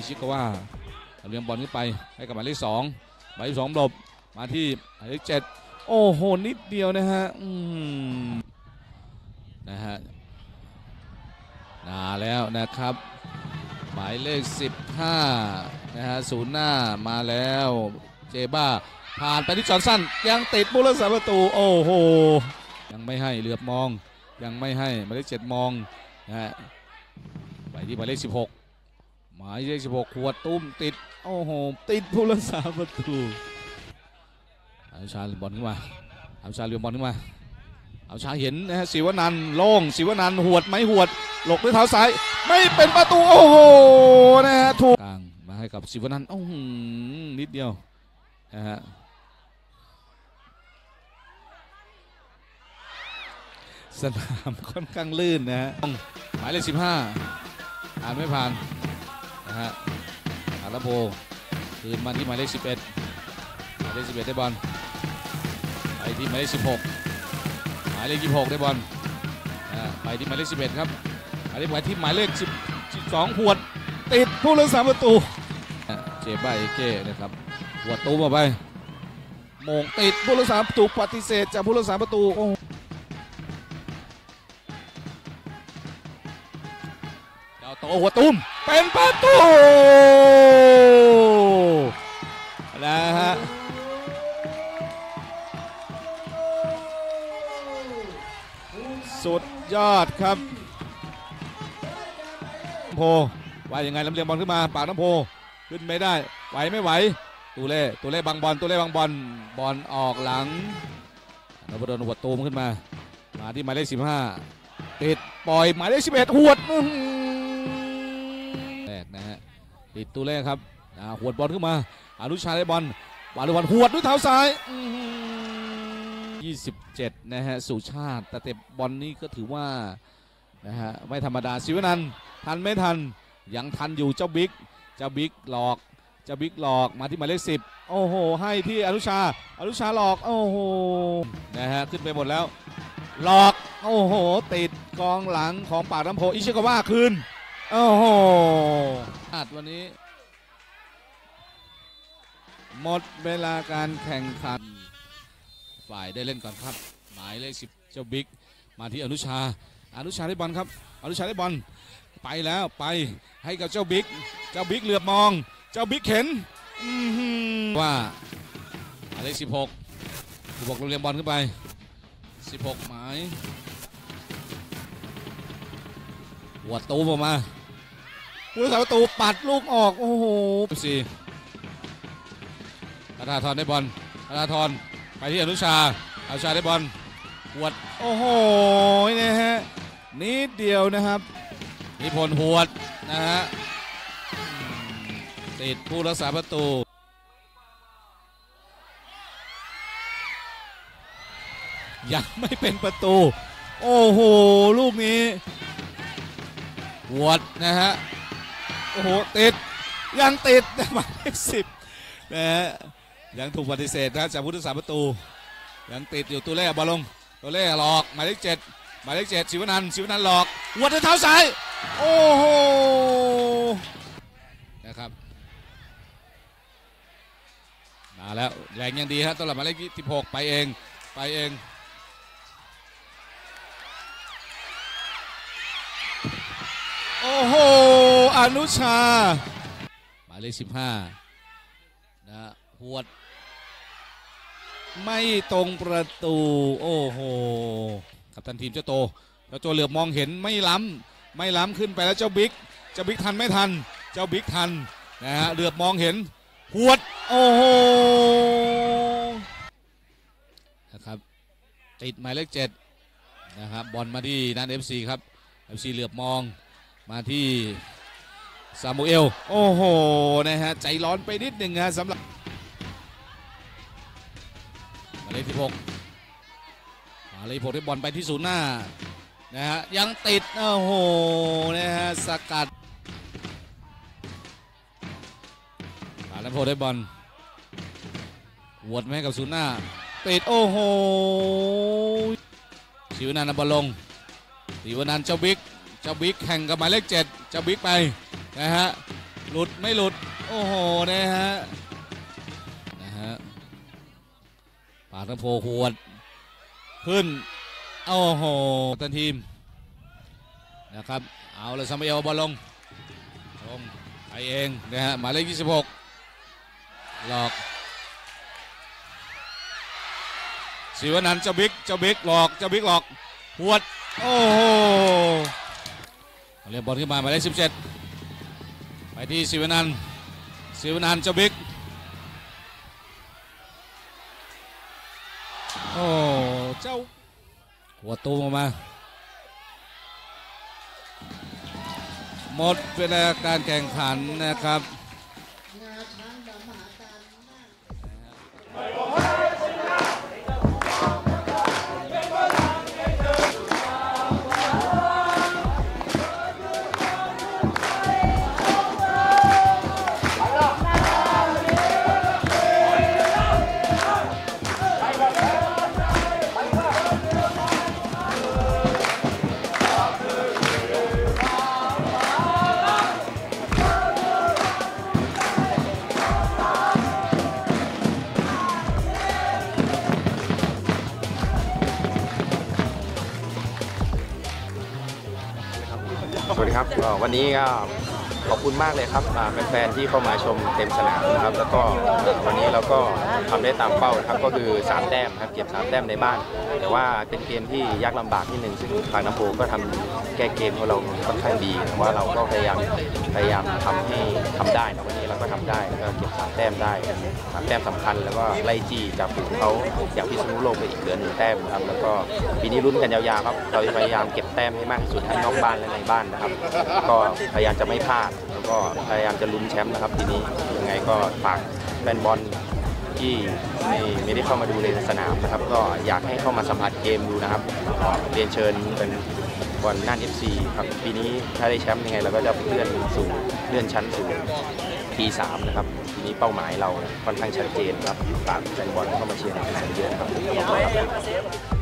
อิชิกาวะเลี้ยงบอลขึ้นไปให้กับหมายเลขสองหมายเลขสองหลบมาที่หมายเลขเจ็ดโอ้โหนิดเดียวนะฮะอืมนะฮะนาแล้วนะครับ หมายเลข 15นะฮะศูนย์หน้ามาแล้วเจบ้า ผ่านไปที่จอห์นสันยังติดบุรักษาประตู โอ้โห ยังไม่ให้เหลือบมอง ยังไม่ให้หมายเลขเจ็ดมองนะฮะไปที่หมายเลข 16 หมายเลข16ขวดตุ้มติด โอ้โห ติดผู้รักษาประตูอาชาบอลขึ้นมาอาชาเรียมบอลขึ้นมาอาชาเห็นนะฮะศิวนันท์โล่งศิวนันท์หวดไม่หวด หลบด้วยเท้าซ้าย ไม่เป็นประตู โอ้โห นะฮะ ถูกกลางมาให้กับศิวนันโอ้โหนิดเดียวนะฮะสนามค่อนข้างลื่นนะฮะหมายเลขสิบห้าอ่านไม่ผ่าน ฮะอาราโบคืนมาที่หมายเลขสิบเอ็ดหมายเลขสิบเอ็ดได้บอลไปที่หมายเลขสิบหกหมายเลขยี่สิบหกได้บอลไปที่หมายเลขสิบเอ็ดครับหมายเลขไปที่หมายเลขสิบสองหวด ติดผู้รักษาประตูเจบ้าเอเก้นะครับหัวตูมออกไปมงติดผู้รักษาประตูปฏิเสธจากผู้รักษาประตู โอ้โหดาวตุ้มเป็นประตูนะฮะสุดยอดครับโพว่ายังไงลำเลียงบอลขึ้นมา ปากน้ำโพขึ้นไม่ได้ ไหวไม่ไหวตูเล่ตูเล่บังบอลตูเล่บังบอลบอลออกหลังนพดลหัวตูมขึ้นมา มาที่หมายเลขสิบห้าติดปล่อยหมายเลขสิบเอ็ดหวดอื้อหือ แรกนะฮะ ติดตัวแรกครับอ่าหวดบอลขึ้นมาอนุชาได้บอลบาลุบอลหวดด้วยเท้าซ้าย 27 นะฮะสุชาติ แต่เตะบอลนี่ก็ถือว่านะฮะไม่ธรรมดาศิวนันทันไม่ทัน ยังทันอยู่เจ้าบิ๊กเจ้าบิ๊กหลอกเจ้าบิ๊กหลอกมาที่หมายเลขสิบโอ้โห ให้ที่อนุชา อนุชาหลอก โอ้โห นะฮะขึ้นไปหมดแล้ว หลอก โอ้โห ติดกองหลังของปากน้ำโพอิชิกาวะคืน โอ้โหอาดวันนี้ หมดเวลาการแข่งขัน ฝ่ายได้เล่นก่อนครับ หมายเลขสิบเจ้าบิ๊กมาที่อนุชา อนุชาได้บอลครับ อนุชาได้บอลไปแล้วไปให้กับเจ้าบิ๊ก เจ้าบิ๊กเหลือบมอง เจ้าบิ๊กเข็นอื้อหือว่าหมายเลขสิบหกสิบหกเราเรียงบอลขึ้นไปสิบหกหมายหัวตูมออกมา ผู้รักษาประตูปัดลูกออก โอ้โหสี่ธนาธรได้บอลธนาธรไปที่อนุชาอนุชาได้บอลหวด โอ้โหเนี่ยฮะนิดเดียวนะครับนิพนธ์หวดนะฮะอืมติดผู้รักษาประตูยังไม่เป็นประตู โอ้โห ลูกนี้หวดนะฮะ โอ้โห ติด ยังติดหมายเลขสิบนะฮะยังถูกปฏิเสธนะจากผู้รักษาประตู ยังติดอยู่ตัวเล่บอลลงตัวเล่หลอกหมายเลขเจ็ดหมายเลขเจ็ดศิวนันท์ศิวนันท์หลอกหวดด้วยเท้าซ้าย โอ้โหนะครับมาแล้วแรงยังดีครับสำหรับหมายเลขที่หกไปเองไปเอง อนุชา หมายเลขสิบห้านะฮะหวด ไม่ตรงประตู โอ้โหกับตันทีมเจ้าโตเจ้าโตเหลือบมองเห็นไม่ล้ำไม่ล้ำขึ้นไปแล้วเจ้าบิ๊กเจ้าบิ๊กทันไม่ทัน เจ้าบิ๊กทันนะฮะเหลือบมองเห็นหวด โอ้โหนะครับติดหมายเลขเจ็ดนะครับบอลมาที่นันเอฟซีครับเอฟซีเหลือบมองมาที่ ซามูเอล โอ้โห นะฮะ ใจร้อนไปนิดหนึ่งฮะสำหรับมาเลขที่หกมาเลขที่หกได้บอลไปที่ศูนย์หน้า นะฮะ ยังติด โอ้โห นะฮะ สกัดหาแล้วโพได้บอลวดมาให้กับศูนย์หน้า ติด โอ้โหชิวนันท์นบอลลงชิวนันเจ้าบิ๊ก เจ้าบิ๊กแข่งกับหมายเลขเจ็ดเจ้าบิ๊กไป นะฮะหลุดไม่หลุด โอ้โหนะฮะนะฮะปากน้ำโพขวด ขึ้น โอ้โหตันทีมนะครับ เอาเลยซามาเอลบอลลงลงไปเองนะฮะหมายเลข26 หลอกศิวนันท์เจ้าบิ๊กเจ้าบิ๊กหลอกเจ้าบิ๊กหลอกหวด โอ้โหเรียบบอลขึ้นมาหมายเลข17 ที่ศิวนันท์ศิวนันเจ้าบิ๊กโอ้เจ้าหัวตูมออกมาหมดเวลาการแข่งขันนะครับ วัสดีครับวันนี้ก็ขอบคุณมากเลยครับแฟนๆที่เข้ามาชมเต็มสนามนะครับ แล้วก็วันนี้เราก็ทำได้ตามเป้านะครับ ก็คือ3แต้มครับเก็บ3แต้มในบ้าน แต่ว่าเป็นเกมที่ยากลำบากนิดนึงซึ่งทางน้ำโพก็ทำแก้เกมของเราค่อนข้างดีแต่ว่าเราก็พยายามพยายามทำให้ทำได้นะวันนี้ ก็ทำได้แล้วก็เก็บ3แต้มได้สามแต้มสำคัญ แล้วก็ไล่จี้จากฝูงเขาอย่างพิษณุโลกไปอีกเหลือหนึ่งแต้มครับแล้วก็ปีนี้ลุ้นกันยาวๆครับเราจะพยายามเก็บแต้มให้มากที่สุดทั้งนอกบ้านและในบ้านนะครับ ก็พยายามจะไม่พลาด แล้วก็พยายามจะลุ้นแชมป์นะครับทีนี้ยังไงก็ฝากแฟนบอลที่ไม่ไม่ได้เข้ามาดูในสนามนะครับ ก็อยากให้เข้ามาสัมผัสเกมดูนะครับเรียนเชิญเป็นบอลน่าน FC ครับปีนี้ถ้าได้แชมป์ยังไงเราก็จะเลื่อนสู่เลื่อนชั้นสู่ ปี 3 นะครับ ทีนี้เป้าหมายเราค่อนข้างชัดเจนครับฝากแฟนบอลเข้ามาเชียร์กันเยอะครับขอบคุณครับ